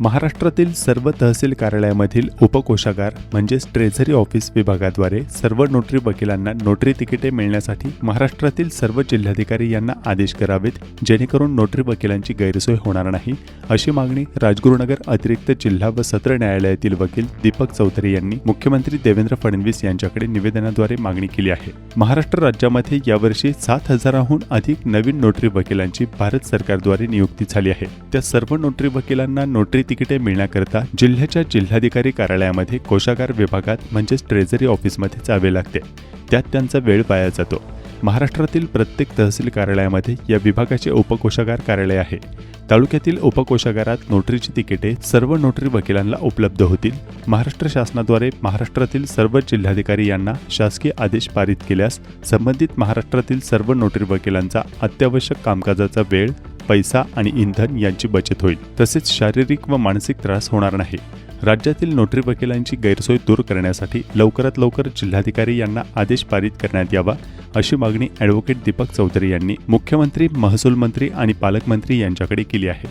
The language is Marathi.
महाराष्ट्रातील सर्व तहसील कार्यालयामधील उपकोषागार म्हणजेच ट्रेझरी ऑफिस विभागाद्वारे सर्व नोटरी वकिलांना नोटरी तिकिटे मिळण्यासाठी महाराष्ट्रातील सर्व जिल्हाधिकारी यांना आदेश करावेत जेणेकरून नोटरी वकिलांची गैरसोय होणार नाही अशी मागणी राजगुरुनगर अतिरिक्त जिल्हा व सत्र न्यायालयातील वकील दीपक चौधरी यांनी मुख्यमंत्री देवेंद्र फडणवीस यांच्याकडे निवेदनाद्वारे मागणी केली आहे. महाराष्ट्र राज्यामध्ये यावर्षी सात हजाराहून अधिक नवीन नोटरी वकिलांची भारत सरकारद्वारे नियुक्ती झाली आहे. त्या सर्व नोटरी वकिलांना नोटरी तिकिटे मिळण्याकरता जिल्ह्याच्या जिल्हाधिकारी कार्यालयामध्ये कोशागार विभागात म्हणजेच ट्रेझरी ऑफिसमध्ये जावे लागते. त्यात त्यांचा वेळ वाया जातो. महाराष्ट्रातील प्रत्येक तहसील कार्यालयामध्ये या विभागाचे उपकोशागार कार्यालय आहे. तालुक्यातील उपकोशागारात नोटरीची तिकिटे सर्व नोटरी वकिलांना उपलब्ध होतील. महाराष्ट्र शासनाद्वारे महाराष्ट्रातील सर्व जिल्हाधिकारी यांना शासकीय आदेश पारित केल्यास संबंधित महाराष्ट्रातील सर्व नोटरी वकिलांचा अत्यावश्यक कामकाजाचा वेळ पैसा आणि इंधन यांची बचत होईल. तसेच शारीरिक व मानसिक त्रास होणार नाही. राज्यातील नोटरी वकिलांची गैरसोय दूर करण्यासाठी लवकरात लवकर जिल्हाधिकारी यांना आदेश पारित करण्यात यावा अशी मागणी ॲडव्होकेट दीपक चौधरी यांनी मुख्यमंत्री महसूल मंत्री आणि पालकमंत्री यांच्याकडे केली आहे.